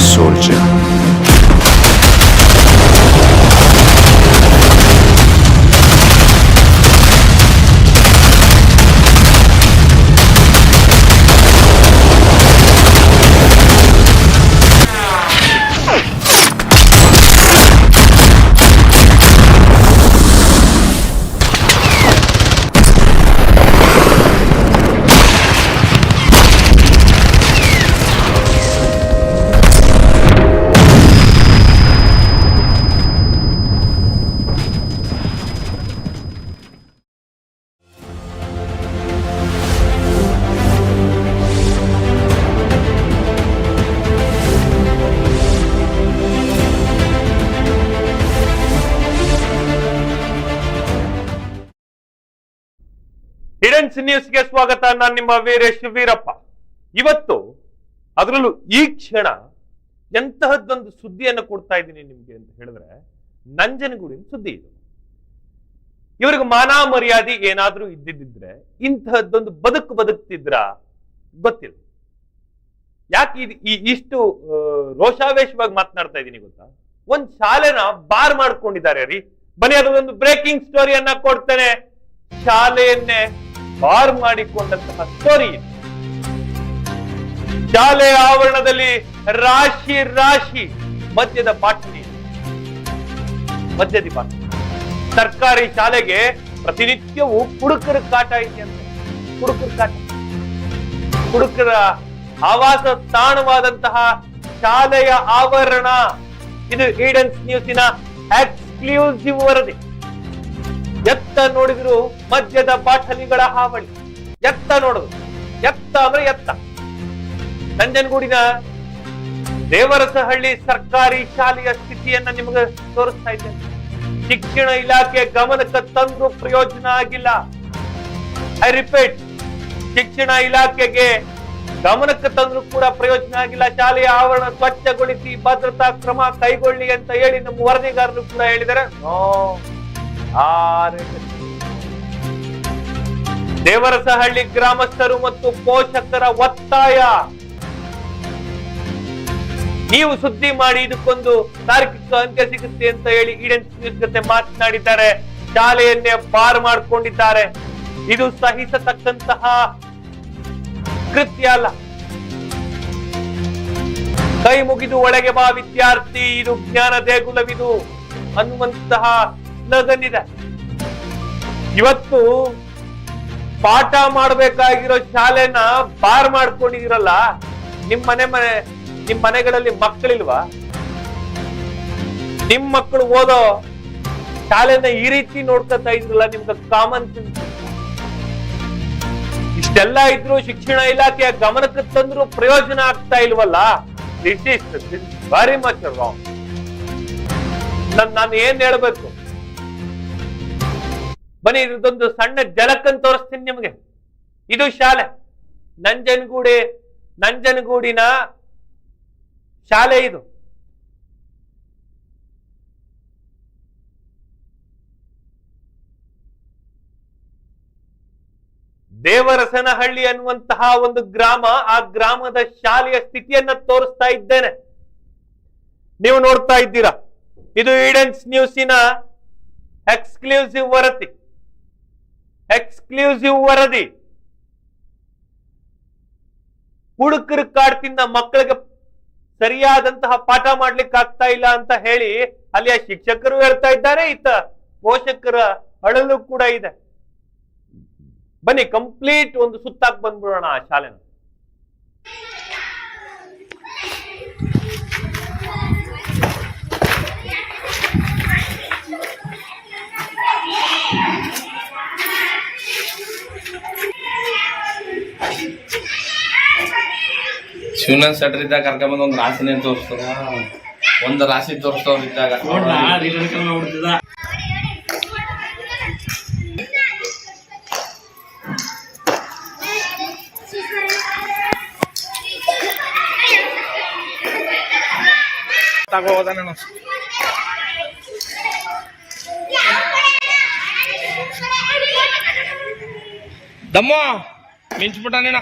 soldier. ನ್ಯೂಸ್ಗೆ ಸ್ವಾಗತ. ನಾನು ನಿಮ್ಮ ವೀರೇಶ್ ವೀರಪ್ಪ. ಇವತ್ತು ಅದರಲ್ಲೂ ಈ ಕ್ಷಣ ಎಂತಹದ್ದೊಂದು ಸುದ್ದಿಯನ್ನು ಕೊಡ್ತಾ ಇದ್ದೀನಿ ನಿಮಗೆ ಅಂತ ಹೇಳಿದ್ರೆ, ನಂಜನಗೂಡಿನ ಸುದ್ದಿ ಇದು. ಇವರಿಗೆ ಮಾನ ಮರ್ಯಾದೆ ಏನಾದರೂ ಇದ್ದಿದ್ದಿದ್ರೆ, ಇಂತಹದ್ದೊಂದು ಬದುಕು ಬದುಕ್ತಿದ್ರ ಗೊತ್ತಿಲ್ಲ. ಯಾಕೆ ಇದು ಈ ಇಷ್ಟು ರೋಷಾವೇಶವಾಗಿ ಮಾತನಾಡ್ತಾ ಇದ್ದೀನಿ ಗೊತ್ತಾ? ಒಂದ್ ಶಾಲೆನ ಬಾರ್ ಮಾಡ್ಕೊಂಡಿದ್ದಾರೆ ರೀ. ಬನ್ನಿ, ಅದೊಂದು ಬ್ರೇಕಿಂಗ್ ಸ್ಟೋರಿಯನ್ನ ಕೊಡ್ತೇನೆ. ಶಾಲೆಯನ್ನೇ ಬಾರ್ ಮಾಡಿಕೊಂಡಂತಹ ಸ್ಟೋರಿ ಶಾಲೆ ಆವರಣದಲ್ಲಿ ರಾಶಿ ರಾಶಿ ಮದ್ಯದ ಬಾಟಲಿ ಮದ್ಯದ ಪಾಠ ಸರ್ಕಾರಿ ಶಾಲೆಗೆ ಪ್ರತಿನಿತ್ಯವೂ ಕುಡುಕರ ಕಾಟ ಅಂತ. ಕುಡುಕರ ಕಾಟ. ಕುಡುಕರ ಆವಾಸ ತಾಣವಾದಂತಹ ಶಾಲೆಯ ಆವರಣ. ಇದು ಈಡನ್ಸ್ ನ್ಯೂಸಿನ ಎಕ್ಸ್ಕ್ಲೂಸಿವ್ ವರದಿ. ಎತ್ತ ನೋಡಿದ್ರು ಮದ್ಯದ ಬಾಟಲಿಗಳ ಹಾವಳಿ. ಎತ್ತ ನೋಡುದು. ಎತ್ತ ಅಂದ್ರೆ ಎತ್ತ. ನಂಜನಗೂಡಿನ ದೇವರಸಹಳ್ಳಿ ಸರ್ಕಾರಿ ಶಾಲೆಯ ಸ್ಥಿತಿಯನ್ನ ನಿಮಗೆ ತೋರಿಸ್ತಾ ಇದ್ದೇನೆ. ಶಿಕ್ಷಣ ಇಲಾಖೆ ಗಮನಕ್ಕೆ ತಂದ್ರು ಪ್ರಯೋಜನ ಆಗಿಲ್ಲ. ಐ ರಿಪೀಟ್, ಶಿಕ್ಷಣ ಇಲಾಖೆಗೆ ಗಮನಕ್ಕೆ ತಂದ್ರು ಕೂಡ ಪ್ರಯೋಜನ ಆಗಿಲ್ಲ. ಶಾಲೆಯ ಆವರಣ ಸ್ವಚ್ಛಗೊಳಿಸಿ ಭದ್ರತಾ ಕ್ರಮ ಕೈಗೊಳ್ಳಿ ಅಂತ ಹೇಳಿ ನಮ್ಮ ವರದಿಗಾರರು ಕೂಡ ಹೇಳಿದ್ದಾರೆ. ದೇವರಸಹಳ್ಳಿ ಗ್ರಾಮಸ್ಥರು ಮತ್ತು ಪೋಷಕರ ಒತ್ತಾಯ. ನೀವು ಸುದ್ದಿ ಮಾಡಿ ಇದಕ್ಕೊಂದು ತಾರ್ಕಿಕ ಅಂತ್ಯ ಸಿಗುತ್ತೆ ಅಂತ ಹೇಳಿ ಈಡನ್ ನ್ಯೂಸ್ ಜೊತೆ ಮಾತನಾಡಿದ್ದಾರೆ. ಶಾಲೆಯನ್ನೇ ಪಾರ್ ಮಾಡ್ಕೊಂಡಿದ್ದಾರೆ. ಇದು ಸಹಿಸತಕ್ಕಂತಹ ಕೃತ್ಯ ಅಲ್ಲ. ಕೈ ಮುಗಿದು ಒಳಗೆ ಬಾ ವಿದ್ಯಾರ್ಥಿ, ಇದು ಜ್ಞಾನ ದೇಗುಲವಿದು ಅನ್ನುವಂತಹ ಸ್ಲಗನ್ ಇವತ್ತು ಪಾಠ ಮಾಡ್ಬೇಕಾಗಿರೋ ಶಾಲೆನ ಬಾರ್ ಮಾಡ್ಕೊಂಡಿದಿರಲ್ಲ ನಿಮ್ ಮನೆ ಮನೆ, ನಿಮ್ ಮನೆಗಳಲ್ಲಿ ಮಕ್ಕಳಿಲ್ವಾ? ನಿಮ್ ಮಕ್ಕಳು ಓದೋ ಶಾಲೆನ ಈ ರೀತಿ ನೋಡ್ಕೊತಾ ಇದ್ರಲ್ಲ ನಿಮ್ಗೆ ಕಾಮನ್ ಸೆನ್ಸ್ ಇಷ್ಟೆಲ್ಲ ಇದ್ರು ಶಿಕ್ಷಣ ಇಲಾಖೆಯ ಗಮನಕ್ಕೆ ತಂದ್ರು ಪ್ರಯೋಜನ ಆಗ್ತಾ ಇಲ್ವಲ್ಲ? ದಿಸ್ ಇಸ್ ವೆರಿ ಮಚ್ ನಾನು ಏನ್ ಹೇಳ್ಬೇಕು? ಬನ್ನಿ ಇದೊಂದು ಸಣ್ಣ ಜಲಕ್ಕನ್ ತೋರಿಸ್ತೀನಿ ನಿಮಗೆ. ಇದು ಶಾಲೆ. ನಂಜನಗೂಡಿ, ನಂಜನಗೂಡಿನ ಶಾಲೆ ಇದು. ದೇವರಸನಹಳ್ಳಿ ಅನ್ನುವಂತಹ ಒಂದು ಗ್ರಾಮ, ಆ ಗ್ರಾಮದ ಶಾಲೆಯ ಸ್ಥಿತಿಯನ್ನ ತೋರಿಸ್ತಾ ಇದ್ದೇನೆ. ನೀವು ನೋಡ್ತಾ ಇದ್ದೀರಾ. ಇದು ಈಡನ್ಸ್ ನ್ಯೂಸಿನ ಎಕ್ಸ್ಕ್ಲೂಸಿವ್ ವರದಿ. ಎಕ್ಸ್ಕ್ಲೂಸಿವ್ ವರದಿ. ಹುಡುಕರ ಕಾಡ್ತಿಂದ ಮಕ್ಕಳಿಗೆ ಸರಿಯಾದಂತಹ ಪಾಠ ಮಾಡ್ಲಿಕ್ಕೆ ಆಗ್ತಾ ಇಲ್ಲ ಅಂತ ಹೇಳಿ ಅಲ್ಲಿಯ ಶಿಕ್ಷಕರು ಹೇಳ್ತಾ ಇದ್ದಾರೆ ಇತ್ತ ಪೋಷಕರ ಅಳಲು ಕೂಡ ಇದೆ. ಬನ್ನಿ ಕಂಪ್ಲೀಟ್ ಒಂದು ಸುತ್ತಾಕ್ ಬಂದ್ಬಿಡೋಣ ಆ ಶಾಲೆನ. ಶಿವನಂದ್ ಶೆಟ್ರ್ ಇದ್ದಾಗ ಕರ್ಕೊಂಬಂದ್ ಒಂದ್ ರಾಶಿನೇ ತೋರಿಸ್ತಾರ ಒಂದ್ ರಾಶಿ ತೋರಿಸ್ತವ್ರ ಇದ್ದಾಗ. ತಗೋದಾನ ದಮ್ಮ! ಮಿಂಚ್ಬಿಟ್ಟಾನೇನ?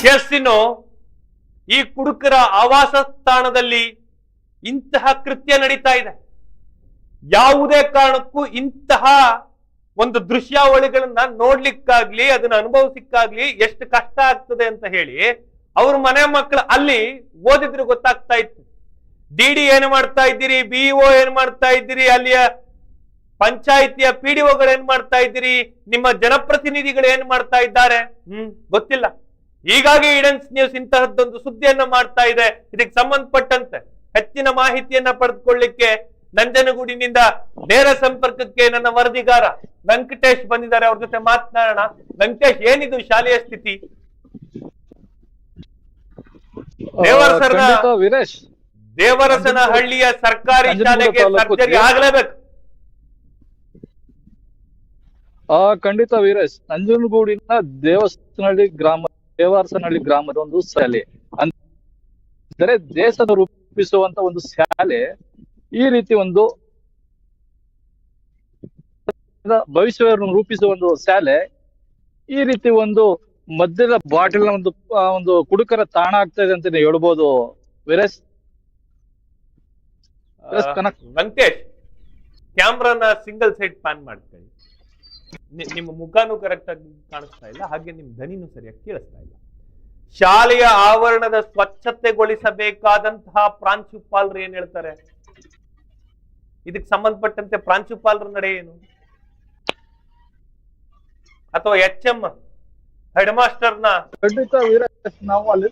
ಶಿಸ್ತಿನ್ನು ಈ ಕುಡುಕರ ಆವಾಸ ಸ್ಥಾನದಲ್ಲಿ ಇಂತಹ ಕೃತ್ಯ ನಡೀತಾ ಇದೆ. ಯಾವುದೇ ಕಾರಣಕ್ಕೂ ಇಂತಹ ಒಂದು ದೃಶ್ಯಾವಳಿಗಳನ್ನ ನೋಡ್ಲಿಕ್ಕಾಗ್ಲಿ, ಅದನ್ನ ಅನುಭವಿಸಿಕ್ಕಾಗ್ಲಿ ಎಷ್ಟು ಕಷ್ಟ ಆಗ್ತದೆ ಅಂತ ಹೇಳಿ ಅವ್ರ ಮನೆ ಮಕ್ಕಳು ಅಲ್ಲಿ ಓದಿದ್ರೆ ಗೊತ್ತಾಗ್ತಾ ಇತ್ತು. ಡಿ ಏನು ಮಾಡ್ತಾ ಇದ್ದೀರಿ ಬಿಇಒ ಏನ್ ಮಾಡ್ತಾ ಇದ್ದೀರಿ, ಅಲ್ಲಿಯ ಪಂಚಾಯಿತಿಯ ಪಿ ಡಿ ಏನ್ ಮಾಡ್ತಾ ಇದ್ದೀರಿ, ನಿಮ್ಮ ಜನಪ್ರತಿನಿಧಿಗಳು ಏನ್ ಮಾಡ್ತಾ ಇದ್ದಾರೆ? ಹ್ಮ್, ಗೊತ್ತಿಲ್ಲ. ಹೀಗಾಗಿ ಇಡನ್ಸ್ ನ್ಯೂಸ್ ಇಂತಹದ್ದೊಂದು ಸುದ್ದಿಯನ್ನ ಮಾಡ್ತಾ ಇದೆ. ಇದಕ್ಕೆ ಸಂಬಂಧಪಟ್ಟಂತೆ ಹೆಚ್ಚಿನ ಮಾಹಿತಿಯನ್ನ ಪಡೆದುಕೊಳ್ಳಿಕ್ಕೆ ನಂಜನಗೂಡಿನಿಂದ ನೇರ ಸಂಪರ್ಕಕ್ಕೆ ನನ್ನ ವರದಿಗಾರ ವೆಂಕಟೇಶ್ ಬಂದಿದ್ದಾರೆ. ಅವ್ರ ಜೊತೆ ಮಾತನಾಡೋಣ. ವೆಂಕಟೇಶ್ ಏನಿದು ಶಾಲೆಯ ಸ್ಥಿತಿ? ದೇವರಸನ ಹಳ್ಳಿಯ ವೀರೇಶ್. ದೇವರಸನಹಳ್ಳಿಯ ಸರ್ಕಾರಿ ನಂಜನಗೂಡು ಶಾಲೆಗೆ ಸರ್ಜರಿ ಆಗಲೇಬೇಕು ಆಗ್ಲೇಬೇಕು. ಆ ಖಂಡಿತ ವೀರೇಶ್. ನಂಜನಗೂಡಿನ ದೇವಸ್ಥಾನಹಳ್ಳಿ ಗ್ರಾಮ ದೇವರಸನಹಳ್ಳಿ ಗ್ರಾಮದ ಒಂದು ಶಾಲೆ. ಅಂದರೆ ದೇಶದ ರೂಪಿಸುವಂತ ಒಂದು ಶಾಲೆ. ಈ ರೀತಿ ಒಂದು ಭವಿಷ್ಯವನ್ನು ರೂಪಿಸುವ ಒಂದು ಶಾಲೆ ಈ ರೀತಿ ಒಂದು ಮದ್ಯದ ಬಾಟಲ್ ಒಂದು ಒಂದು ಕುಡುಕರ ತಾಣ ಆಗ್ತಾ ಇದೆ ಅಂತಾನೆ ಹೇಳ್ಬೋದು ವೀರೇಶ್. ವೆಂಕಟೇಶ್ ಕ್ಯಾಮ್ರಾನ ಸಿಂಗಲ್ ಸೈಡ್ ಪ್ಯಾನ್ ಮಾಡ್ತಾ ನಿಮ್ಮ ಮುಖಾನು ಕರೆಕ್ಟ್ ಆಗಿ ಕಾಣಿಸ್ತಾ ಇಲ್ಲ ಹಾಗೆ ನಿಮ್ ಧನಿನೂ ಸರಿಯಾಗಿ ಕೇಳಿಸ್ತಾ ಇಲ್ಲ. ಶಾಲೆಯ ಆವರಣದ ಸ್ವಚ್ಛತೆಗೊಳಿಸಬೇಕಾದಂತಹ ಪ್ರಾಂಶುಪಾಲರು ಏನ್ ಹೇಳ್ತಾರೆ? ಇದಕ್ಕೆ ಸಂಬಂಧಪಟ್ಟಂತೆ ಪ್ರಾಂಶುಪಾಲರ ನಡೆ ಏನು ಅಥವಾ ಎಚ್ ಎಂ ಹೆಡ್ ಮಾಸ್ಟರ್ನ ಖಂಡಿತ ನಾವು ಅಲ್ಲಿ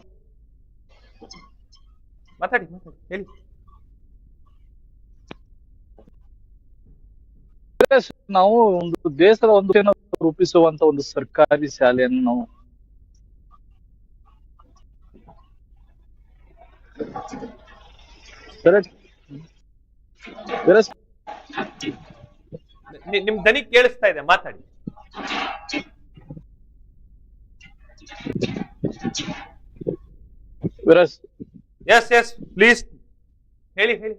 ಮಾತಾಡಿ ಮಾತಾಡಿ ಹೇಳಿ ನಾವು ಒಂದು ದೇಶದ ಒಂದು ರೂಪಿಸುವಂತ ಒಂದು ಸರ್ಕಾರಿ ಶಾಲೆಯನ್ನು ನಾವು Correct. ನಿಮ್ ದನಿ ಕೇಳಿಸ್ತಾ ಇದೆ ಮಾತಾಡಿ. ಎಸ್ ಎಸ್ ಪ್ಲೀಸ್ ಹೇಳಿ ಹೇಳಿ.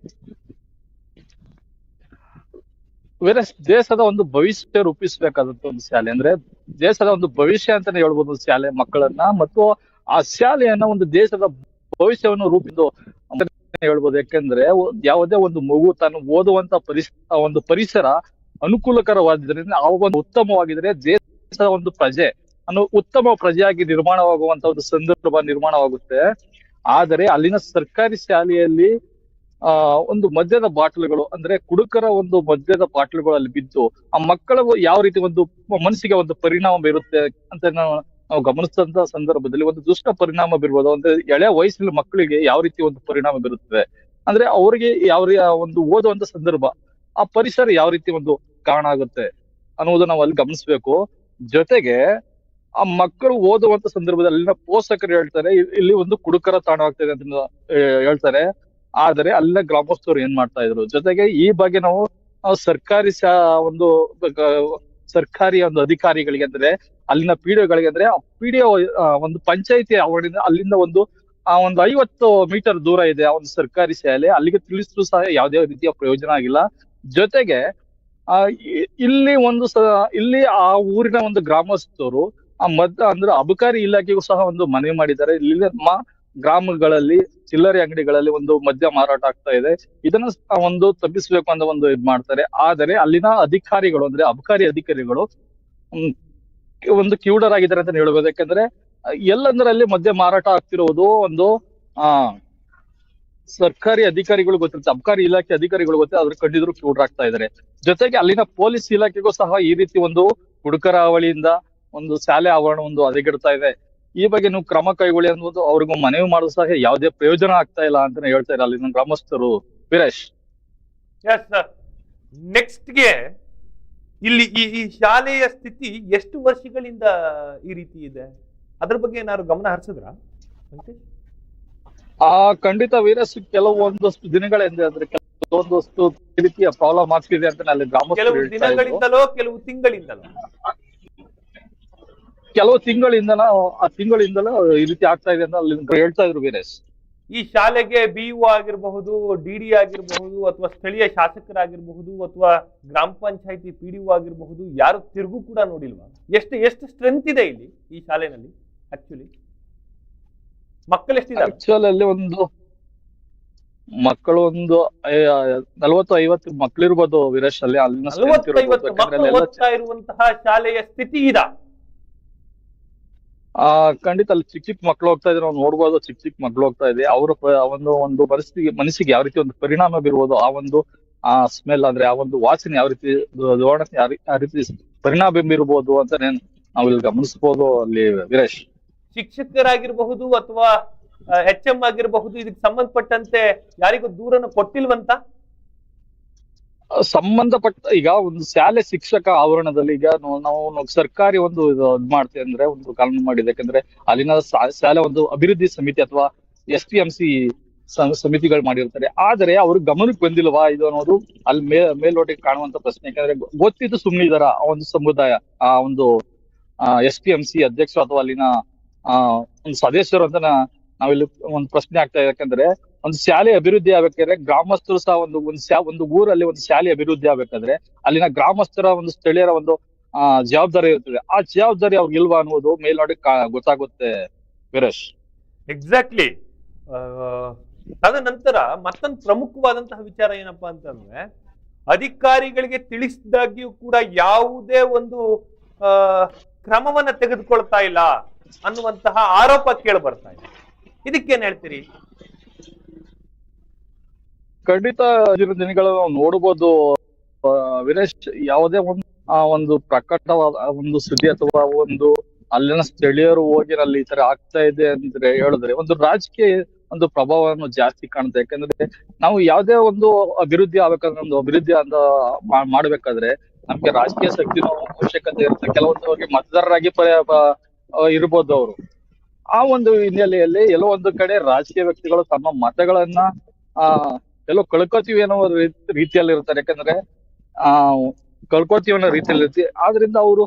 ವಿರಸ್ ದೇಶದ ಒಂದು ಭವಿಷ್ಯ ರೂಪಿಸಬೇಕಾದಂತ ಒಂದು ಶಾಲೆ. ಅಂದ್ರೆ ದೇಶದ ಒಂದು ಭವಿಷ್ಯ ಅಂತಾನೆ ಹೇಳ್ಬೋದು ಒಂದು ಶಾಲೆ ಮಕ್ಕಳನ್ನ ಮತ್ತು ಆ ಶಾಲೆಯನ್ನ ಒಂದು ದೇಶದ ಭವಿಷ್ಯವನ್ನು ರೂಪಿಸು ಹೇಳ್ಬೋದು. ಯಾಕಂದ್ರೆ ಯಾವುದೇ ಒಂದು ಮಗು ತಾನು ಓದುವಂತ ಪರಿಸರ ಒಂದು ಪರಿಸರ ಅನುಕೂಲಕರವಾದ್ರಿಂದ ಒಂದು ಉತ್ತಮವಾಗಿದ್ರೆ ದೇಶದ ಒಂದು ಪ್ರಜೆ, ಅನ್ನು ಉತ್ತಮ ಪ್ರಜೆಯಾಗಿ ನಿರ್ಮಾಣವಾಗುವಂತ ಒಂದು ಸಂದರ್ಭ ನಿರ್ಮಾಣವಾಗುತ್ತೆ. ಆದರೆ ಅಲ್ಲಿನ ಸರ್ಕಾರಿ ಶಾಲೆಯಲ್ಲಿ, ಆ, ಒಂದು ಮದ್ಯದ ಬಾಟಲ್ಗಳು ಅಂದ್ರೆ ಕುಡುಕರ ಒಂದು ಮದ್ಯದ ಬಾಟಲ್ಗಳು ಅಲ್ಲಿ ಬಿದ್ದು ಆ ಮಕ್ಕಳ ಯಾವ ರೀತಿ ಒಂದು ಮನಸ್ಸಿಗೆ ಒಂದು ಪರಿಣಾಮ ಬೀರುತ್ತೆ ಅಂತ ನಾವು ಗಮನಿಸಿದಂತ ಸಂದರ್ಭದಲ್ಲಿ ಒಂದು ದುಷ್ಟ ಪರಿಣಾಮ ಬೀರ್ಬೋದು. ಅಂದ್ರೆ ಎಳೆ ವಯಸ್ಸಿನ ಮಕ್ಕಳಿಗೆ ಯಾವ ರೀತಿ ಒಂದು ಪರಿಣಾಮ ಬೀರುತ್ತದೆ. ಅಂದ್ರೆ ಅವರಿಗೆ ಯಾವ ಒಂದು ಓದುವಂತ ಸಂದರ್ಭ, ಆ ಪರಿಸರ ಯಾವ ರೀತಿ ಒಂದು ಕಾರಣ ಆಗುತ್ತೆ ಅನ್ನೋದು ನಾವು ಅಲ್ಲಿ ಗಮನಿಸ್ಬೇಕು. ಜೊತೆಗೆ ಆ ಮಕ್ಕಳು ಓದುವಂತ ಸಂದರ್ಭದಲ್ಲಿ ಪೋಷಕರು ಹೇಳ್ತಾರೆ ಇಲ್ಲಿ ಒಂದು ಕುಡುಕರ ತಾಣ ಆಗ್ತಿದೆ ಅಂತ ಹೇಳ್ತಾರೆ. ಆದರೆ ಅಲ್ಲಿನ ಗ್ರಾಮಸ್ಥರು ಏನ್ ಮಾಡ್ತಾ ಇದ್ರು? ಜೊತೆಗೆ ಈ ಬಗ್ಗೆ ನಾವು ಸರ್ಕಾರಿ ಒಂದು ಸರ್ಕಾರಿ ಒಂದು ಅಧಿಕಾರಿಗಳಿಗೆ ಅಂದ್ರೆ ಅಲ್ಲಿನ ಪಿಡಿಒಗಳಿಗೆ ಅಂದ್ರೆ ಪಿಡಿಒ ಒಂದು ಪಂಚಾಯತಿ ಅವರಿಂದ ಅಲ್ಲಿಂದ ಒಂದು, ಆ, ಒಂದು ಐವತ್ತು ಮೀಟರ್ ದೂರ ಇದೆ ಆ ಒಂದು ಸರ್ಕಾರಿ ಶಾಲೆ. ಅಲ್ಲಿಗೆ ತಿಳಿಸಿದ್ರು ಸಹ ಯಾವುದೇ ರೀತಿಯ ಪ್ರಯೋಜನ ಆಗಿಲ್ಲ. ಜೊತೆಗೆ, ಆ ಇಲ್ಲಿ ಒಂದು ಇಲ್ಲಿ ಆ ಊರಿನ ಒಂದು ಗ್ರಾಮಸ್ಥರು, ಆ ಮದ್, ಅಂದ್ರೆ ಅಬಕಾರಿ ಇಲಾಖೆಗೂ ಸಹ ಒಂದು ಮನವಿ ಮಾಡಿದ್ದಾರೆ. ಇಲ್ಲಿ ಗ್ರಾಮಗಳಲ್ಲಿ, ಚಿಲ್ಲರೆ ಅಂಗಡಿಗಳಲ್ಲಿ ಒಂದು ಮದ್ಯ ಮಾರಾಟ ಆಗ್ತಾ ಇದೆ. ಇದನ್ನ ಒಂದು ತಪ್ಪಿಸ್ಬೇಕು ಅಂತ ಒಂದು ಇದ್ ಮಾಡ್ತಾರೆ. ಆದರೆ ಅಲ್ಲಿನ ಅಧಿಕಾರಿಗಳು, ಅಂದ್ರೆ ಅಬಕಾರಿ ಅಧಿಕಾರಿಗಳು ಒಂದು ಕ್ಯೂಡರ್ ಆಗಿದ್ದಾರೆ ಅಂತ ಹೇಳ್ಬೋದು. ಯಾಕಂದ್ರೆ, ಎಲ್ಲಂದ್ರಲ್ಲಿ ಮದ್ಯ ಮಾರಾಟ ಆಗ್ತಿರೋದು ಒಂದು, ಆ, ಸರ್ಕಾರಿ ಅಧಿಕಾರಿಗಳು ಗೊತ್ತಿರುತ್ತೆ. ಅಬಕಾರಿ ಇಲಾಖೆ ಅಧಿಕಾರಿಗಳು ಗೊತ್ತಿದೆ ಅದ್ರ ಕಂಡಿದ್ರು ಕ್ಯೂಡರಾಗ್ತಾ ಇದಾರೆ ಜೊತೆಗೆ ಅಲ್ಲಿನ ಪೊಲೀಸ್ ಇಲಾಖೆಗೂ ಸಹ ಈ ರೀತಿ ಒಂದು ಹುಡುಕರ ಅವಳಿಯಿಂದ ಒಂದು ಶಾಲೆ ಆವರಣ ಒಂದು ಹದಗೆಡ್ತಾ ಇದೆ. ಈ ಬಗ್ಗೆ ನೀವು ಕ್ರಮ ಕೈಗೊಳ್ಳಿ ಅನ್ನೋದು ಅವ್ರಿಗೂ ಮನವಿ ಮಾಡೋದು ಸಹ ಯಾವುದೇ ಪ್ರಯೋಜನ ಆಗ್ತಾ ಇಲ್ಲ ಅಂತಾನೆ ಹೇಳ್ತಾ ಇದ್ದಾರೆ ಅಲ್ಲಿನ ಗ್ರಾಮಸ್ಥರು. ವೀರೇಶ್. ಎಸ್ ನೆಕ್ಸ್ಟ್ಗೆ ಇಲ್ಲಿ ಈ ಈ ಶಾಲೆಯ ಸ್ಥಿತಿ ಎಷ್ಟು ವರ್ಷಗಳಿಂದ ಈ ರೀತಿ ಇದೆ? ಅದ್ರ ಬಗ್ಗೆ ಏನಾದ್ರು ಗಮನ ಹರಿಸಿದ್ರ? ಆ ಖಂಡಿತ ವೀರೇಶ್ ಕೆಲವೊಂದಷ್ಟು ದಿನಗಳ ಹಿಂದೆ ಅಂದ್ರೆ ಕೆಲವೊಂದಷ್ಟು ರೀತಿಯ ಪ್ರಾಬ್ಲಮ್ ಆಗ್ತಿದೆ ಅಂತ ಅಲ್ಲಿ ಗ್ರಾಮ ಕೆಲವು ದಿನಗಳಿಂದಲೋ ಕೆಲವು ತಿಂಗಳಿಂದಲೋ? ಕೆಲವು ತಿಂಗಳಿಂದ ಆ ತಿಂಗಳಿಂದಲೂ ಈ ರೀತಿ ಆಗ್ತಾ ಇದೆ ಅಂತ ಅಲ್ಲಿ ಹೇಳ್ತಾ ಇದ್ರು ವೀರೇಶ್. ಈ ಶಾಲೆಗೆ ಬಿಇಒ ಆಗಿರಬಹುದು ಡಿ ಡಿ ಆಗಿರಬಹುದು ಅಥವಾ ಸ್ಥಳೀಯ ಶಾಸಕರಾಗಿರಬಹುದು ಅಥವಾ ಗ್ರಾಮ ಪಂಚಾಯತಿ ಪಿ ಡಿ ಆಗಿರಬಹುದು ಯಾರು ತಿರುಗು ಕೂಡ ನೋಡಿಲ್ವಾ? ಎಷ್ಟು ಎಷ್ಟು ಸ್ಟ್ರೆಂತ್ ಇದೆ ಇಲ್ಲಿ ಈ ಶಾಲೆನಲ್ಲಿ ಆಕ್ಚುಲಿ ಮಕ್ಕಳು ಎಷ್ಟಿದ್ದಾರೆ? ಆಕ್ಚುಲ್ ಒಂದು ಮಕ್ಕಳು ಒಂದು ನಲವತ್ತು ಐವತ್ತು ಮಕ್ಕಳಿರ್ಬೋದು ವೀರೇಶ್ ಅಲ್ಲಿ ಅಲ್ಲಿನ ಇರುವಂತಹ ಶಾಲೆಯ ಸ್ಥಿತಿ ಇದ. ಆ, ಖಂಡಿತ ಅಲ್ಲಿ ಚಿಕ್ಕ ಚಿಕ್ಕ ಮಕ್ಳು ಹೋಗ್ತಾ ಇದ್ರೆ ನಾವು ನೋಡ್ಬೋದು, ಚಿಕ್ಕ ಚಿಕ್ಕ ಮಕ್ಳು ಹೋಗ್ತಾ ಇದೆ. ಅವರ ಒಂದು ಒಂದು ಪರಿಸ್ಥಿತಿ ಮನಸ್ಸಿಗೆ ಯಾವ ರೀತಿ ಒಂದು ಪರಿಣಾಮ ಬೀರ್ಬೋದು, ಆ ಒಂದು, ಆ ಸ್ಮೆಲ್ ಅಂದ್ರೆ, ಆ ಒಂದು ವಾಸನೆ ಯಾವ ರೀತಿ ಧೋರಣೆ ಆ ರೀತಿ ಪರಿಣಾಮ ಬೀರ್ಬೋದು ಅಂತ ನಾನು ನಾವು ಇಲ್ಲಿ ಗಮನಿಸಬಹುದು ಅಲ್ಲಿ ವೀರೇಶ್. ಶಿಕ್ಷಕರಾಗಿರಬಹುದು ಅಥವಾ ಎಚ್ ಎಂ ಆಗಿರಬಹುದು, ಇದಕ್ಕೆ ಸಂಬಂಧಪಟ್ಟಂತೆ ಯಾರಿಗೂ ದೂರನ್ನು ಕೊಟ್ಟಿಲ್ವಂತ? ಸಂಬಂಧಪಟ್ಟ, ಈಗ ಒಂದು ಶಾಲೆ ಶಿಕ್ಷಕ ಆವರಣದಲ್ಲಿ ಈಗ ನಾವು- ಸರ್ಕಾರಿ ಒಂದು ಇದು ಮಾಡ್ತೀವಿ ಅಂದ್ರೆ, ಒಂದು ಕಾನೂನು ಮಾಡಿದೆ. ಯಾಕಂದ್ರೆ ಅಲ್ಲಿನ ಶಾಲೆ ಒಂದು ಅಭಿವೃದ್ಧಿ ಸಮಿತಿ ಅಥವಾ ಎಸ್ ಟಿ ಎಂ ಸಿ ಸಮಿತಿಗಳು ಮಾಡಿರ್ತಾರೆ. ಆದರೆ ಅವ್ರ ಗಮನಕ್ಕೆ ಬಂದಿಲ್ವಾ ಇದು ಅನ್ನೋದು ಅಲ್ಲಿ ಮೇ, ಮೇಲ್ನೋಟಕ್ಕೆ ಕಾಣುವಂತ ಪ್ರಶ್ನೆ. ಯಾಕಂದ್ರೆ ಗೊತ್ತಿದ್ದು ಸುಮ್ಮನೆ ಇದಾರ ಆ ಒಂದು ಸಮುದಾಯ, ಆ ಒಂದು ಎಸ್ ಟಿ ಎಂ ಸಿ ಅಧ್ಯಕ್ಷರು ಅಥವಾ ಅಲ್ಲಿನ, ಆ, ಒಂದು ಸದಸ್ಯರು ಅಂತ ನಾವಿಲ್ಲಿ ಒಂದು ಪ್ರಶ್ನೆ ಆಗ್ತಾ ಇದೆ. ಯಾಕಂದ್ರೆ ಒಂದು ಶಾಲೆ ಅಭಿವೃದ್ಧಿ ಆಗ್ಬೇಕಾದ್ರೆ ಗ್ರಾಮಸ್ಥರು ಸಹ ಒಂದು ಒಂದು ಒಂದು ಊರಲ್ಲಿ ಒಂದು ಶಾಲೆ ಅಭಿವೃದ್ಧಿ ಆಗ್ಬೇಕಾದ್ರೆ ಅಲ್ಲಿನ ಗ್ರಾಮಸ್ಥರ ಒಂದು ಸ್ಥಳೀಯರ ಒಂದು, ಆ, ಜವಾಬ್ದಾರಿ ಇರ್ತದೆ. ಆ ಜವಾಬ್ದಾರಿ ಅವ್ರಿಗೆ ಇಲ್ವಾ ಅನ್ನೋದು ಮೇಲ್ನೋಡಿ ಗೊತ್ತಾಗುತ್ತೆ ವೀರೇಶ್. ಎಕ್ಸಾಕ್ಟ್ಲಿ ತದನಂತರ ಮತ್ತೊಂದು ಪ್ರಮುಖವಾದಂತಹ ವಿಚಾರ ಏನಪ್ಪಾ ಅಂತಂದ್ರೆ ಅಧಿಕಾರಿಗಳಿಗೆ ತಿಳಿಸಿದಾಗ್ಯೂ ಕೂಡ ಯಾವುದೇ ಒಂದು ಕ್ರಮವನ್ನ ತೆಗೆದುಕೊಳ್ತಾ ಇಲ್ಲ ಅನ್ನುವಂತಹ ಆರೋಪ ಕೇಳಿ ಬರ್ತಾ ಇದೆ. ಇದಕ್ಕೇನ್ ಹೇಳ್ತೀರಿ? ಖಂಡಿತ ದಿನಗಳು ನಾವು ನೋಡಬಹುದು ವಿನೇಶ್, ಯಾವುದೇ ಒಂದು, ಆ, ಒಂದು ಪ್ರಕಟವಾದ ಒಂದು ಸುದ್ದಿ ಅಥವಾ ಒಂದು ಅಲ್ಲಿನ ಸ್ಥಳೀಯರು ಹೋಗಿ ಅಲ್ಲಿ ಈ ತರ ಆಗ್ತಾ ಇದೆ ಅಂದ್ರೆ ಹೇಳಿದ್ರೆ ಒಂದು ರಾಜಕೀಯ ಒಂದು ಪ್ರಭಾವವನ್ನು ಜಾಸ್ತಿ ಕಾಣುತ್ತೆ. ಯಾಕಂದ್ರೆ ನಾವು ಯಾವುದೇ ಒಂದು ಅಭಿವೃದ್ಧಿ ಆಗ್ಬೇಕಂದ್ರೆ ಒಂದು ಅಭಿವೃದ್ಧಿ ಅಂತ ಮಾಡ್ಬೇಕಾದ್ರೆ ನಮ್ಗೆ ರಾಜಕೀಯ ಶಕ್ತಿನ ಅವಶ್ಯಕತೆ ಇರುತ್ತೆ. ಕೆಲವೊಂದು ಅವ್ರಿಗೆ ಮತದಾರರಾಗಿ ಇರ್ಬೋದು ಅವರು. ಆ ಒಂದು ಹಿನ್ನೆಲೆಯಲ್ಲಿ ಎಲ್ಲೋ ಒಂದು ಕಡೆ ರಾಜಕೀಯ ವ್ಯಕ್ತಿಗಳು ತಮ್ಮ ಮತಗಳನ್ನ, ಆ ಎಲ್ಲೋ ಕಳ್ಕೊತೀವಿ ಅನ್ನೋ ರೀತಿಯಲ್ಲಿ ಇರ್ತಾರೆ. ಯಾಕಂದ್ರೆ, ಆ, ಕಳ್ಕೊತೀವಿ ಅನ್ನೋ ರೀತಿಯಲ್ಲಿ ಇರ್ತಿ ಆದ್ರಿಂದ ಅವರು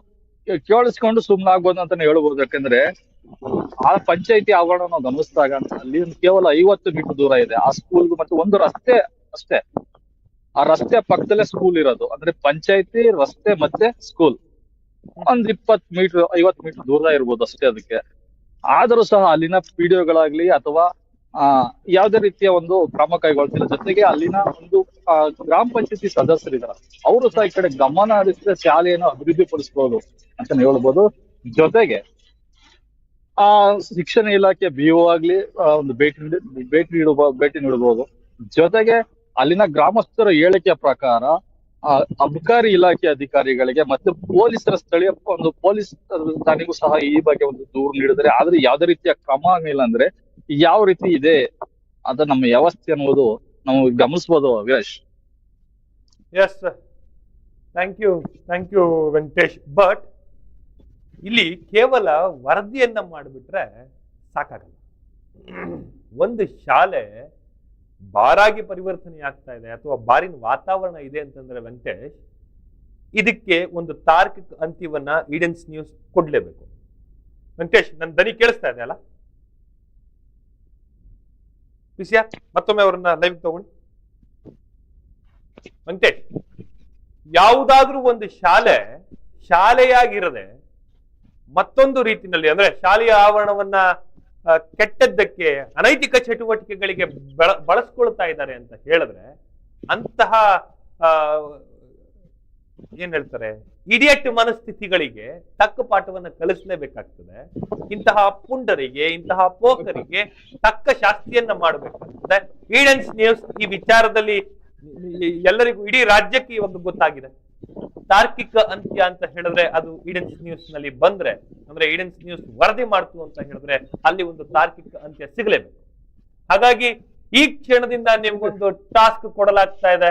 ಕೇಳಿಸ್ಕೊಂಡು ಸುಮ್ನ ಆಗ್ಬೋದು ಅಂತಾನೆ ಹೇಳ್ಬೋದು. ಯಾಕಂದ್ರೆ, ಆ ಪಂಚಾಯತಿ ಆವರಣ ನಾವು ಗಮನಿಸಿದಾಗ ಅಲ್ಲಿ ಕೇವಲ ಐವತ್ತು ಮೀಟರ್ ದೂರ ಇದೆ. ಆ ಸ್ಕೂಲ್ ಮತ್ತೆ ಒಂದು ರಸ್ತೆ ಅಷ್ಟೇ. ಆ ರಸ್ತೆ ಪಕ್ಕದಲ್ಲೇ ಸ್ಕೂಲ್ ಇರೋದು. ಅಂದ್ರೆ ಪಂಚಾಯತಿ, ರಸ್ತೆ ಮತ್ತೆ ಸ್ಕೂಲ್ ಒಂದ್ ಇಪ್ಪತ್ ಮೀಟರ್ ಐವತ್ ಮೀಟರ್ ದೂರ ಇರ್ಬೋದು ಅಷ್ಟೇ ಅದಕ್ಕೆ. ಆದರೂ ಸಹ ಅಲ್ಲಿನ ಪಿಡಿಒಗಳಾಗ್ಲಿ ಅಥವಾ ಆ ಯಾವುದೇ ರೀತಿಯ ಒಂದು ಕ್ರಮ ಕೈಗೊಳ್ತಿಲ್ಲ. ಜೊತೆಗೆ ಅಲ್ಲಿನ ಒಂದು ಗ್ರಾಮ ಪಂಚಾಯತಿ ಸದಸ್ಯರಿದ್ದಾರೆ ಅವರು ಸಹ ಈ ಕಡೆ ಗಮನ ಹರಿಸಿದ್ರೆ ಶಾಲೆಯನ್ನು ಅಭಿವೃದ್ಧಿ ಪಡಿಸಬಹುದು ಅಂತ ಹೇಳ್ಬೋದು. ಜೊತೆಗೆ ಆ ಶಿಕ್ಷಣ ಇಲಾಖೆ ಬಿಒ ಆಗ್ಲಿ ಒಂದು ಭೇಟಿ ನೀಡಿ- ಭೇಟಿ ನೀಡುವ ಭೇಟಿ ನೀಡಬಹುದು. ಜೊತೆಗೆ ಅಲ್ಲಿನ ಗ್ರಾಮಸ್ಥರ ಹೇಳಿಕೆಯ ಪ್ರಕಾರ ಆ, ಅಬಕಾರಿ ಇಲಾಖೆ ಅಧಿಕಾರಿಗಳಿಗೆ ಮತ್ತೆ ಪೊಲೀಸರ ಸ್ಥಳೀಯ ಒಂದು ಪೊಲೀಸ್ ಠಾಣೆಗೂ ಸಹ ಈ ಬಗ್ಗೆ ಒಂದು ದೂರು ನೀಡಿದರೆ ಆದ್ರೆ ಯಾವುದೇ ರೀತಿಯ ಕ್ರಮ ಆಗಿಲ್ಲ ಅಂದ್ರೆ ಯಾವ ರೀತಿ ಇದೆ ಅಂತ ನಮ್ಮ ವ್ಯವಸ್ಥೆ ಅನ್ನೋದು ನಾವು ಗಮನಿಸಬಹುದು Viresh. Yes thank you thank you Venkatesh but ಇಲ್ಲಿ ಕೇವಲ ವರದಿಯನ್ನ ಮಾಡಿಬಿಟ್ರೆ ಸಾಕಾಗಲ್ಲ. ಒಂದು ಶಾಲೆ ಬಾರಾಗಿ ಪರಿವರ್ತನೆ ಆಗ್ತಾ ಇದೆ ಅಥವಾ ಬಾರಿನ ವಾತಾವರಣ ಇದೆ ಅಂತಂದ್ರೆ ವೆಂಕಟೇಶ್, ಇದಕ್ಕೆ ಒಂದು ತಾರ್ಕಿಕ ಅಂತ್ಯವನ್ನ ಈಡನ್ಸ್ ನ್ಯೂಸ್ ಕೊಡ್ಲೇಬೇಕು. ವೆಂಕಟೇಶ್ ನನ್ನ ದನಿ ಕೇಳಿಸ್ತಾ ಇದೆ ಅಲ್ಲ? ಪಿಸಿಯಾ ಮತ್ತೊಮ್ಮೆ ಅವರನ್ನ ಲೈವ್ ತಗೊಳ್ಳಿ. ಅಂತೆ ಯಾವುದಾದ್ರೂ ಒಂದು ಶಾಲೆ ಶಾಲೆಯಾಗಿರದೆ ಮತ್ತೊಂದು ರೀತಿನಲ್ಲಿ ಅಂದ್ರೆ ಶಾಲೆಯ ಆವರಣವನ್ನ ಕೆಟ್ಟದ್ದಕ್ಕೆ, ಅನೈತಿಕ ಚಟುವಟಿಕೆಗಳಿಗೆ ಬಳ, ಬಳಸ್ಕೊಳ್ತಾ ಇದ್ದಾರೆ ಅಂತ ಹೇಳಿದ್ರೆ ಅಂತಹ ಏನ್ ಹೇಳ್ತಾರೆ? ಇಡಿಯಟ್ ಮನಸ್ಥಿತಿಗಳಿಗೆ ತಕ್ಕ ಪಾಠವನ್ನು ಕಲಿಸಲೇಬೇಕಾಗ್ತದೆ. ಇಂತಹ ಪುಂಡರಿಗೆ, ಇಂತಹ ಪೋಕರಿಗೆ ತಕ್ಕ ಶಾಸ್ತಿಯನ್ನ ಮಾಡಬೇಕಾಗ್ತದೆ. ಈಡನ್ಸ್ ನ್ಯೂಸ್ ಈ ವಿಚಾರದಲ್ಲಿ ಎಲ್ಲರಿಗೂ, ಇಡೀ ರಾಜ್ಯಕ್ಕೆ ಒಂದು ಗೊತ್ತಾಗಿದೆ. ತಾರ್ಕಿಕ ಅಂತ್ಯ ಅಂತ ಹೇಳಿದ್ರೆ ಅದು ಈಡನ್ಸ್ ನ್ಯೂಸ್ನಲ್ಲಿ ಬಂದ್ರೆ, ಅಂದ್ರೆ ಈಡನ್ಸ್ ನ್ಯೂಸ್ ವರದಿ ಮಾಡ್ತು ಅಂತ ಹೇಳಿದ್ರೆ ಅಲ್ಲಿ ಒಂದು ತಾರ್ಕಿಕ ಅಂತ್ಯ ಸಿಗಲೇಬೇಕು. ಹಾಗಾಗಿ ಈ ಕ್ಷಣದಿಂದ ನಿಮ್ಗೊಂದು ಟಾಸ್ಕ್ ಕೊಡಲಾಗ್ತಾ ಇದೆ.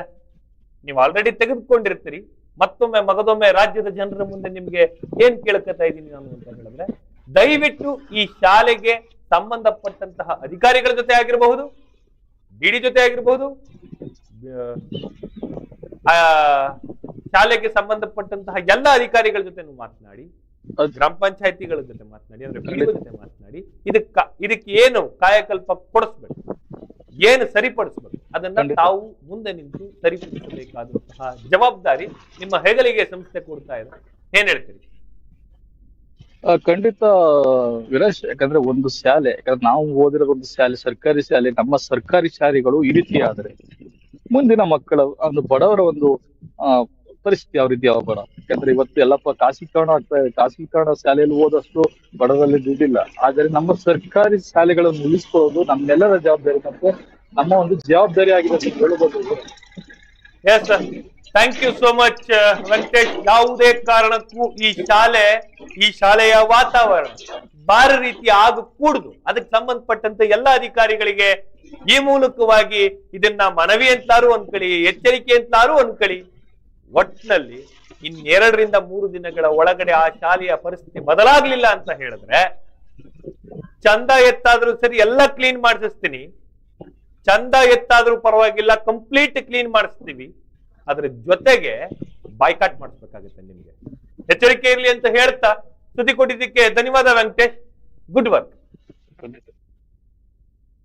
ನೀವು ಆಲ್ರೆಡಿ ತೆಗೆದುಕೊಂಡಿರ್ತೀರಿ. ಮತ್ತೊಮ್ಮೆ ಮಗದೊಮ್ಮೆ ರಾಜ್ಯದ ಜನರ ಮುಂದೆ ನಿಮ್ಗೆ ಏನ್ ಕೇಳ್ಕೊತಾ ಇದ್ದೀನಿ ನಾನು ಅಂತ ಹೇಳಿದ್ರೆ ದಯವಿಟ್ಟು ಈ ಶಾಲೆಗೆ ಸಂಬಂಧಪಟ್ಟಂತಹ ಅಧಿಕಾರಿಗಳ ಜೊತೆ ಆಗಿರಬಹುದು ಡಿಡಿ ಜೊತೆ ಆಗಿರಬಹುದು ಆ, ಶಾಲೆಗೆ ಸಂಬಂಧಪಟ್ಟಂತಹ ಎಲ್ಲ ಅಧಿಕಾರಿಗಳ ಜೊತೆ ಮಾತನಾಡಿ. ಗ್ರಾಮ ಪಂಚಾಯತಿಗಳ ಜೊತೆ ಮಾತನಾಡಿ ಅಂದ್ರೆ ಜೊತೆ ಮಾತನಾಡಿ ಇದಕ್ಕ ಇದಕ್ಕೆ ಏನು ಕಾಯಕಲ್ಪ ಕೊಡಿಸ್ಬೇಕು ಏನು ಸರಿಪಡಿಸ್ಬೇಕು ಅದನ್ನ. ತಾವು ಮುಂದೆ ನಿಂತು ಸರಿಪಡಿಸಬೇಕಾದಂತಹ ಜವಾಬ್ದಾರಿ ನಿಮ್ಮ ಹೆಗಲಿಗೆ ಸಂಸ್ಥೆ ಕೊಡ್ತಾ ಇದೆ. ಏನ್ ಹೇಳ್ತೀರಿ? ಖಂಡಿತ ವಿರೇಶ್ ಯಾಕಂದ್ರೆ ಒಂದು ಶಾಲೆ ಯಾಕಂದ್ರೆ ನಾವು ಓದಿರೋ ಒಂದು ಶಾಲೆ ಸರ್ಕಾರಿ ಶಾಲೆ ನಮ್ಮ ಸರ್ಕಾರಿ ಶಾಲೆಗಳು ಈ ರೀತಿ ಆದ್ರೆ ಮುಂದಿನ ಮಕ್ಕಳ ಒಂದು ಬಡವರ ಒಂದು ಪರಿಸ್ಥಿತಿ ಯಾವ ರೀತಿ ಯಾಕಂದ್ರೆ ಇವತ್ತು ಎಲ್ಲಪ್ಪ ಖಾಸಗೀಕರಣ ಆಗ್ತಾ ಇದೆ. ಖಾಸಗೀಕರಣ ಶಾಲೆಯಲ್ಲಿ ಓದಷ್ಟು ಬಡವರಲ್ಲಿ ದುಡ್ಡಿಲ್ಲ. ಆದರೆ ನಮ್ಮ ಸರ್ಕಾರಿ ಶಾಲೆಗಳನ್ನು ಉಳಿಸ್ಕೊಳ್ಳೋದು ನಮ್ಮೆಲ್ಲರ ಜವಾಬ್ದಾರಿ ಮತ್ತೆ ನಮ್ಮ ಒಂದು ಜವಾಬ್ದಾರಿ ಆಗಿದೆ ಅಂತ ಹೇಳ್ಬೋದು. Yes thank you so much Venkatesh ಯಾವುದೇ ಕಾರಣಕ್ಕೂ ಈ ಶಾಲೆ, ಈ ಶಾಲೆಯ ವಾತಾವರಣ ಬಾರ ರೀತಿ ಆಗ ಕೂಡುದು ಅದಕ್ಕೆ ಸಂಬಂಧಪಟ್ಟಂತೆ ಎಲ್ಲ ಅಧಿಕಾರಿಗಳಿಗೆ ಈ ಮೂಲಕವಾಗಿ ಇದನ್ನ ಮನವಿ ಅಂತಾರು ಅನ್ಕಳಿ ಎಚ್ಚರಿಕೆ ಅಂತಾರು ಅನ್ಕಳಿ ಒಟ್ನಲ್ಲಿ ಇನ್ನೆರಡರಿಂದ ಮೂರು ದಿನಗಳ ಒಳಗಡೆ ಆ ಶಾಲೆಯ ಪರಿಸ್ಥಿತಿ ಬದಲಾಗ್ಲಿಲ್ಲ ಅಂತ ಹೇಳಿದ್ರೆ, ಚಂದ ಎತ್ತಾದ್ರೂ ಸರಿ ಎಲ್ಲ ಕ್ಲೀನ್ ಮಾಡಿಸ್ತೀನಿ ಚಂದ ಎತ್ತಾದ್ರೂ ಪರವಾಗಿಲ್ಲ ಕಂಪ್ಲೀಟ್ ಕ್ಲೀನ್ ಮಾಡಿಸ್ತೀವಿ. ಅದ್ರ ಜೊತೆಗೆ ಬಾಯ್ಕಾಟ್ ಮಾಡಿಸ್ಬೇಕಾಗುತ್ತೆ ನಿಮ್ಗೆ. ಎಚ್ಚರಿಕೆ ಇರಲಿ ಅಂತ ಹೇಳ್ತಾ ಸುದ್ದಿ ಕೊಟ್ಟಿದ್ದಕ್ಕೆ ಧನ್ಯವಾದ ವೆಂಕಟೇಶ್. ಗುಡ್ ವರ್ಕ್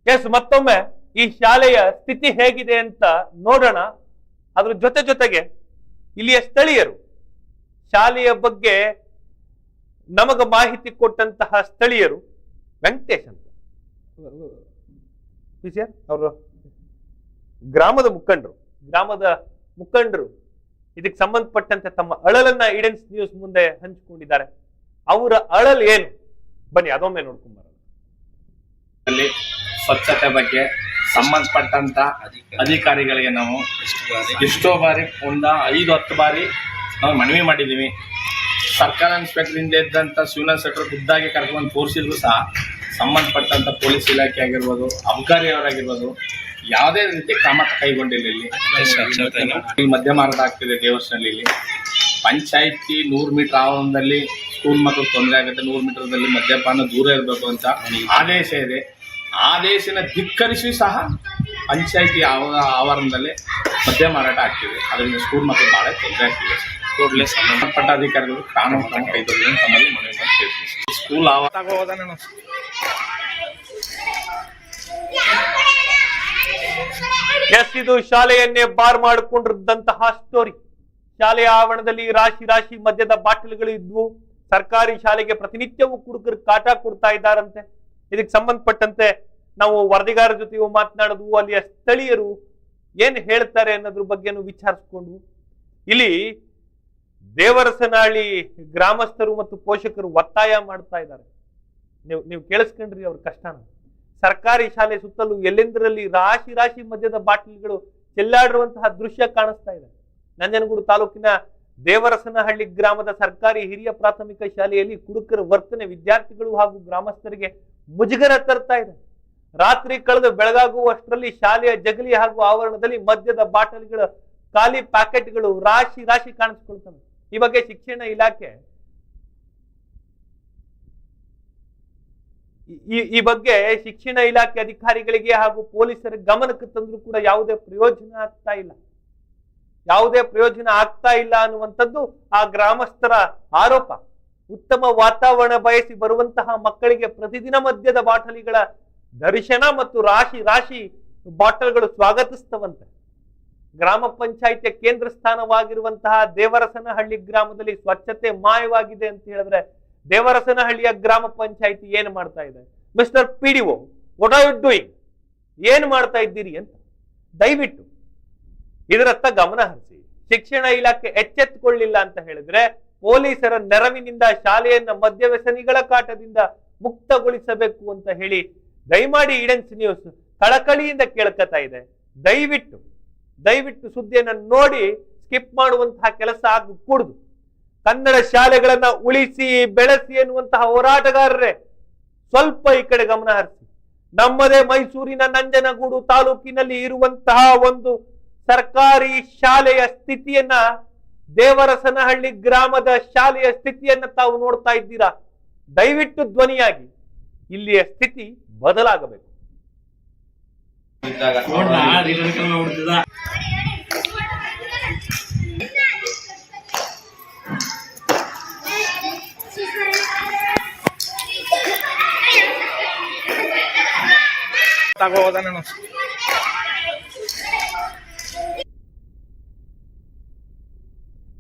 ಎಸ್ ಮತ್ತೊಮ್ಮೆ ಈ ಶಾಲೆಯ ಸ್ಥಿತಿ ಹೇಗಿದೆ ಅಂತ ನೋಡೋಣ. ಅದ್ರ ಜೊತೆ ಜೊತೆಗೆ ಇಲ್ಲಿಯ ಸ್ಥಳೀಯರು, ಶಾಲೆಯ ಬಗ್ಗೆ ನಮಗ ಮಾಹಿತಿ ಕೊಟ್ಟಂತಹ ಸ್ಥಳೀಯರು ವೆಂಕಟೇಶ್ ಅಂತ. ಅವರು ಗ್ರಾಮದ ಮುಖಂಡರು. ಗ್ರಾಮದ ಮುಖಂಡರು. ಇದಕ್ಕೆ ಸಂಬಂಧಪಟ್ಟಂತೆ ತಮ್ಮ ಅಳಲನ್ನ ಇಡೆನ್ಸ್ ನ್ಯೂಸ್ ಮುಂದೆ ಹಂಚಿಕೊಂಡಿದ್ದಾರೆ. ಅವರ ಅಳಲ್ ಏನು? ಬನ್ನಿ, ಅದೊಮ್ಮೆ ನೋಡ್ಕೊಂಡ್ ಬರೋಣ. ಸ್ವಚ್ಛತೆ ಬಗ್ಗೆ ಸಂಬಂಧಪಟ್ಟಂತ ಅಧಿಕಾರಿಗಳಿಗೆ ನಾವು ಎಷ್ಟೋ ಬಾರಿ, ಒಂದ ಐದು, ಹತ್ತು ಬಾರಿ ನಾವು ಮನವಿ ಮಾಡಿದ್ದೀವಿ. ಸರ್ಕಾರ ಇನ್ಸ್ಪೆಕ್ಟರ್ ಇದ್ದಂತ ಶಿವನಾಥ್ ಶೆಟ್ಟರ್ ಖುದ್ದಾಗಿ ಕರ್ಕೊಂಡು ತೋರಿಸಿದ್ರು ಸಹ ಸಂಬಂಧಪಟ್ಟಂತ ಪೊಲೀಸ್ ಇಲಾಖೆ ಆಗಿರ್ಬೋದು ಅಬ್ಕಾರಿ ಅವರಾಗಿರ್ಬೋದು ಯಾವುದೇ ರೀತಿ ಕ್ರಮ ಕೈಗೊಂಡಿಲ್ಲ ಇಲ್ಲಿ. ಮದ್ಯ ಮಾರಾಟ ಆಗ್ತಿದೆ ದೇವಸ್ಥಾನ ಇಲ್ಲಿ. ಪಂಚಾಯತಿ ನೂರು ಮೀಟರ್ ಆವರಣದಲ್ಲಿ ಸ್ಕೂಲ್ ಮಕ್ಕಳು ತೊಂದರೆ ಆಗುತ್ತೆ ನೂರು ಮೀಟರ್ದಲ್ಲಿ ಮದ್ಯಪಾನ ದೂರ ಇರಬೇಕು ಅಂತ ಆದೇಶ ಇದೆ. ಆದೇಶನ ಧಿಕ್ಕರಿಸಿ ಸಹ ಪಂಚಾಯತಿ ಆವ ಆವರಣದಲ್ಲಿ ಮದ್ಯ ಮಾರಾಟ ಆಗ್ತಿದೆ. ಅದರಿಂದ ಸ್ಕೂಲ್ ಮಕ್ಕಳು ಭಾಳ ತೊಂದರೆ ಆಗ್ತಿದೆ. ಕೂಡಲೇ ಸಂಬಂಧಪಟ್ಟ ಅಧಿಕಾರಿಗಳು ಕಾನೂನು ಕ್ರಮ ಕೈಗೊಳ್ಳಿ ಅಂತ ತಮ್ಮಲ್ಲಿ ಮನವಿ ಸ್ಕೂಲ್ ಆವರಣ ಎಸ್ ಇದು ಶಾಲೆಯನ್ನೇ ಬಾರ್ ಮಾಡಿಕೊಂಡಿದ್ದಂತಹ ಸ್ಟೋರಿ ಶಾಲೆಯ ಆವರಣದಲ್ಲಿ ರಾಶಿ ರಾಶಿ ಮದ್ಯದ ಬಾಟಲ್ಗಳು ಇದ್ವು. ಸರ್ಕಾರಿ ಶಾಲೆಗೆ ಪ್ರತಿನಿತ್ಯವೂ ಕುಡುಕರು ಕಾಟ ಕೊಡ್ತಾ ಇದ್ದಾರಂತೆ. ಇದಕ್ಕೆ ಸಂಬಂಧಪಟ್ಟಂತೆ ನಾವು ವರದಿಗಾರರ ಜೊತೆಯೂ ಮಾತನಾಡೋದು, ಅಲ್ಲಿಯ ಸ್ಥಳೀಯರು ಏನ್ ಹೇಳ್ತಾರೆ ಅನ್ನೋದ್ರ ಬಗ್ಗೆನೂ ವಿಚಾರಿಸ್ಕೊಂಡು ಇಲ್ಲಿ ದೇವರಸನಾಳಿ ಗ್ರಾಮಸ್ಥರು ಮತ್ತು ಪೋಷಕರು ಒತ್ತಾಯ ಮಾಡ್ತಾ ಇದ್ದಾರೆ. ನೀವು ನೀವು ಕೇಳಿಸ್ಕೊಂಡ್ರಿ ಅವ್ರ ಕಷ್ಟನ ಸರ್ಕಾರಿ ಶಾಲೆ ಸುತ್ತಲೂ ಎಲ್ಲೆಂದರಲ್ಲಿ ರಾಶಿ ರಾಶಿ ಮದ್ಯದ ಬಾಟಲಿಗಳು ಚೆಲ್ಲಾಡಿರುವಂತಹ ದೃಶ್ಯ ಕಾಣಿಸ್ತಾ ಇದೆ. ನಂಜನಗೂಡು ತಾಲೂಕಿನ ದೇವರಸನಹಳ್ಳಿ ಗ್ರಾಮದ ಸರ್ಕಾರಿ ಹಿರಿಯ ಪ್ರಾಥಮಿಕ ಶಾಲೆಯಲ್ಲಿ ಕುಡುಕರ ವರ್ತನೆ ವಿದ್ಯಾರ್ಥಿಗಳು ಹಾಗೂ ಗ್ರಾಮಸ್ಥರಿಗೆ ಮುಜುಗರ ತರ್ತಾ ಇದೆ. ರಾತ್ರಿ ಕಳೆದು ಬೆಳಗಾಗುವಷ್ಟರಲ್ಲಿ ಶಾಲೆಯ ಜಗಲಿ ಹಾಗೂ ಆವರಣದಲ್ಲಿ ಮದ್ಯದ ಬಾಟಲ್ಗಳ ಖಾಲಿ ಪ್ಯಾಕೆಟ್ಗಳು ರಾಶಿ ರಾಶಿ ಕಾಣಿಸ್ಕೊಳ್ತವೆ ಈ ಬಗ್ಗೆ ಶಿಕ್ಷಣ ಇಲಾಖೆ ಈ- ಈ ಬಗ್ಗೆ ಶಿಕ್ಷಣ ಇಲಾಖೆ ಅಧಿಕಾರಿಗಳಿಗೆ ಹಾಗೂ ಪೊಲೀಸರ ಗಮನಕ್ಕೆ ತಂದ್ರೂ ಕೂಡ ಯಾವುದೇ ಪ್ರಯೋಜನ ಆಗ್ತಾ ಇಲ್ಲ. ಯಾವುದೇ ಪ್ರಯೋಜನ ಆಗ್ತಾ ಇಲ್ಲ ಅನ್ನುವಂಥದ್ದು ಆ ಗ್ರಾಮಸ್ಥರ ಆರೋಪ. ಉತ್ತಮ ವಾತಾವರಣ ಬಯಸಿ ಬರುವಂತಹ ಮಕ್ಕಳಿಗೆ ಪ್ರತಿದಿನ ಮದ್ಯದ ಬಾಟಲಿಗಳ ದರ್ಶನ ಮತ್ತು ರಾಶಿ ರಾಶಿ ಬಾಟಲ್ಗಳು ಸ್ವಾಗತಿಸ್ತವಂತೆ ಗ್ರಾಮ ಪಂಚಾಯಿತಿಯ ಕೇಂದ್ರ ಸ್ಥಾನವಾಗಿರುವಂತಹ ದೇವರಸನಹಳ್ಳಿ ಗ್ರಾಮದಲ್ಲಿ ಸ್ವಚ್ಛತೆ ಮಾಯವಾಗಿದೆ ಅಂತ ಹೇಳಿದ್ರೆ ದೇವರಸನಹಳ್ಳಿಯ ಗ್ರಾಮ ಪಂಚಾಯಿತಿ ಏನು ಮಾಡ್ತಾ ಇದೆ? Mister P D O what are you doing ಏನ್ ಮಾಡ್ತಾ ಇದ್ದೀರಿ ಅಂತ ದಯವಿಟ್ಟು ಇದರತ್ತ ಗಮನ ಹರಿಸಿ. ಶಿಕ್ಷಣ ಇಲಾಖೆ ಎಚ್ಚೆತ್ತುಕೊಳ್ಳಿಲ್ಲ ಅಂತ ಹೇಳಿದ್ರೆ ಪೊಲೀಸರ ನೆರವಿನಿಂದ ಶಾಲೆಯನ್ನ ಮದ್ಯವ್ಯಸನಿಗಳ ಕಾಟದಿಂದ ಮುಕ್ತಗೊಳಿಸಬೇಕು ಅಂತ ಹೇಳಿ ದಯಮಾಡಿ ಇಡೆನ್ಸ್ ನ್ಯೂಸ್ ಕಳಕಳಿಯಿಂದ ಕೇಳ್ಕತಾ ಇದೆ. ದಯವಿಟ್ಟು ದಯವಿಟ್ಟು ಸುದ್ದಿಯನ್ನು ನೋಡಿ ಸ್ಕಿಪ್ ಮಾಡುವಂತಹ ಕೆಲಸ ಆಗ ಕೂಡುದು. ಕನ್ನಡ ಶಾಲೆಗಳನ್ನ ಉಳಿಸಿ, ಬೆಳೆಸಿ ಎನ್ನುವಂತಹ ಹೋರಾಟಗಾರರೇ, ಸ್ವಲ್ಪ ಈ ಕಡೆ ಗಮನ ಹರಿಸಿ. ನಮ್ಮದೇ ಮೈಸೂರಿನ ನಂಜನಗೂಡು ತಾಲೂಕಿನಲ್ಲಿ ಇರುವಂತಹ ಒಂದು ಸರ್ಕಾರಿ ಶಾಲೆಯ ಸ್ಥಿತಿಯನ್ನ, ದೇವರಸನಹಳ್ಳಿ ಗ್ರಾಮದ ಶಾಲೆಯ ಸ್ಥಿತಿಯನ್ನ ತಾವು ನೋಡ್ತಾ ಇದ್ದೀರಾ? ದಯವಿಟ್ಟು ಧ್ವನಿಯಾಗಿ, ಇಲ್ಲಿಯ ಸ್ಥಿತಿ ಬದಲಾಗಬೇಕು. ಇದ್ದಾಗ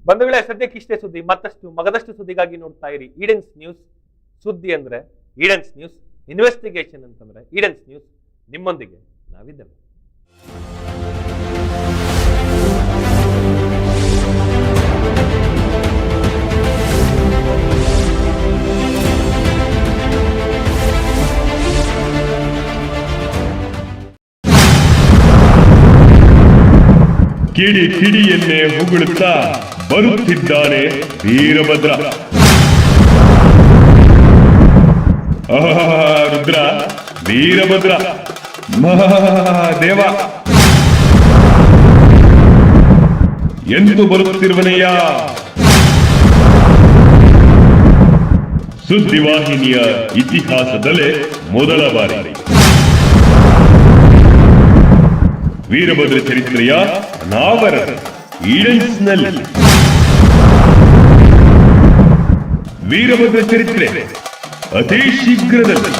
ಬಂಧುಗಳೇ ಸದ್ಯಕ್ಕಿಷ್ಟೇ ಸುದ್ದಿ. ಮತ್ತಷ್ಟು, ಮಗದಷ್ಟು ಸುದ್ದಿಗಾಗಿ ನೋಡ್ತಾ ಇರಿ. ಈಡೆನ್ಸ್ ನ್ಯೂಸ್ ಸುದ್ದಿ ಅಂದ್ರೆ, ಈಡೆನ್ಸ್ ನ್ಯೂಸ್ ಇನ್ವೆಸ್ಟಿಗೇಷನ್ ಅಂತಂದ್ರೆ, ಈಡೆನ್ಸ್ ನ್ಯೂಸ್ ನಿಮ್ಮೊಂದಿಗೆ ನಾವಿದ್ದೇವೆ. ಕಿಡಿ ಕಿಡಿಯನ್ನೇ ಹೊಗಳುತ್ತಾ ಬರುತ್ತಿದ್ದಾನೆ ವೀರಭದ್ರ. ರುದ್ರ ವೀರಭದ್ರ. ಮಹಾದೇವ. ಎಂದು ಬರುತ್ತಿರುವನೆಯ ಸುದ್ದಿವಾಹಿನಿಯ ಇತಿಹಾಸದಲ್ಲೇ ಮೊದಲ ಬಾರಿ. ವೀರಭದ್ರ ಚರಿತ್ರೆಯ ನಾವರ ಈಡನ್ಸ್ನಲ್ಲಿ ವೀರಭದ್ರ ಚರಿತ್ರೆ ಅತಿ ಶೀಘ್ರದಲ್ಲಿ